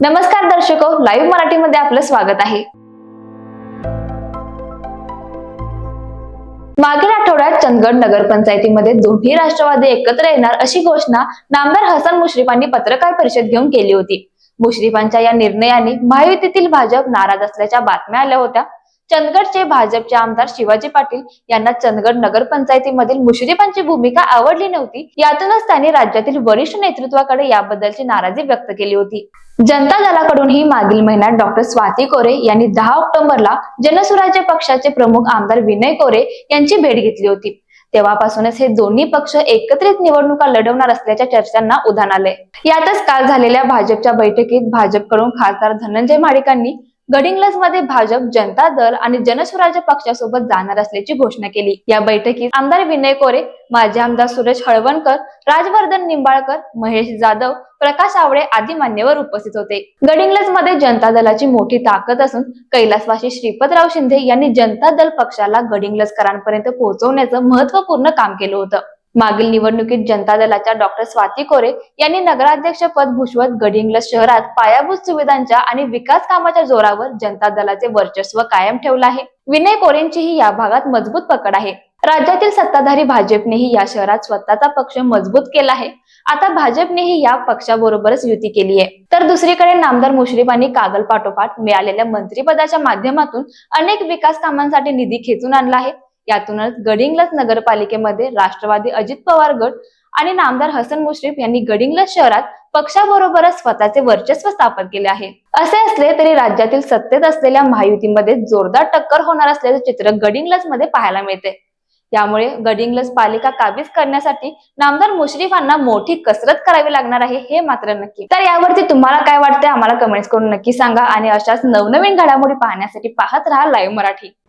नमस्कार दर्शको लाईव्ह मराठीमध्ये आपलं स्वागत आहे. मागील आठवड्यात चंदगड नगरपंचायतीमध्ये दोन्ही राष्ट्रवादी एकत्र येणार अशी घोषणा नामदार हसन मुश्रीफांनी पत्रकार परिषद घेऊन केली होती. मुश्रीफांच्या या निर्णयाने महायुतीतील भाजप नाराज असल्याच्या बातम्या आल्या होत्या. चंदगडचे भाजपचे आमदार शिवाजी पाटील यांना चंदगड नगरपंचायतीमधील मुश्रीफांची भूमिका आवडली नव्हती. यातूनच त्यांनी राज्यातील वरिष्ठ नेतृत्वाकडे याबद्दलची नाराजी व्यक्त केली होती. जनता दलाकडूनही मागील महिन्यात डॉक्टर स्वाती कोरे यांनी दहा ऑक्टोबरला जनसुराज्य पक्षाचे प्रमुख आमदार विनय कोरे यांची भेट घेतली होती. तेव्हापासूनच हे दोन्ही पक्ष एकत्रित निवडणुका लढवणार असल्याच्या चर्चांना उधाण आले यातच काल झालेल्या भाजपच्या बैठकीत भाजपकडून खासदार धनंजय माडिकांनी गडिंग्लजमध्ये भाजप जनता दल आणि जनस्वराज्य पक्षासोबत जाणार असल्याची घोषणा केली. या बैठकीत आमदार विनय कोरे माजी आमदार सुरेश हळवणकर राजवर्धन निंबाळकर महेश जाधव प्रकाश आवळे आदी मान्यवर उपस्थित होते. गडिंग्लजमध्ये जनता दलाची मोठी ताकद असून कैलासवासी श्रीपतराव शिंदे यांनी जनता दल पक्षाला गडिंग्लजकरांपर्यंत पोहोचवण्याचं महत्त्वपूर्ण काम केलं होतं. मागील निवडणुकीत जनता दलाच्या डॉक्टर स्वाती कोरे यांनी नगराध्यक्ष पद भूषवत गडिंग्लज शहरात पायाभूत सुविधांच्या आणि विकास कामाच्या जोरावर जनता दलाचे वर्चस्व कायम ठेवलं आहे. विनय कोरेंचीही या भागात मजबूत पकड आहे. राज्यातील सत्ताधारी भाजपनेही या शहरात स्वतःचा पक्ष मजबूत केला आहे. आता भाजपनेही या पक्षाबरोबरच युती केली आहे. तर दुसरीकडे नामदार मुश्रीफांनी कागल पाठोपाठ मिळालेल्या मंत्रिपदाच्या माध्यमातून अनेक विकास कामांसाठी निधी खेचून आणला आहे. यातूनच गडिंग्लज नगरपालिकेमध्ये राष्ट्रवादी अजित पवार गट आणि नामदार हसन मुश्रीफ यांनी गडिंग्लज शहरात पक्षाबरोबरच स्वतःचे वर्चस्व स्थापन केले आहे. असे असले तरी राज्यातील सत्तेत असलेल्या महायुतीमध्ये जोरदार टक्कर होणार असल्याचे चित्र गडिंग्लजमध्ये पाहायला मिळते. यामुळे गडिंग्लज पालिका काबीज करण्यासाठी नामदार मुश्रीफांना मोठी कसरत करावी लागणार आहे हे मात्र नक्की. तर यावरती तुम्हाला काय वाटतंय आम्हाला कमेंट्स करून नक्की सांगा आणि अशाच नवनवीन घडामोडी पाहण्यासाठी पाहत राहा लाईव्ह मराठी.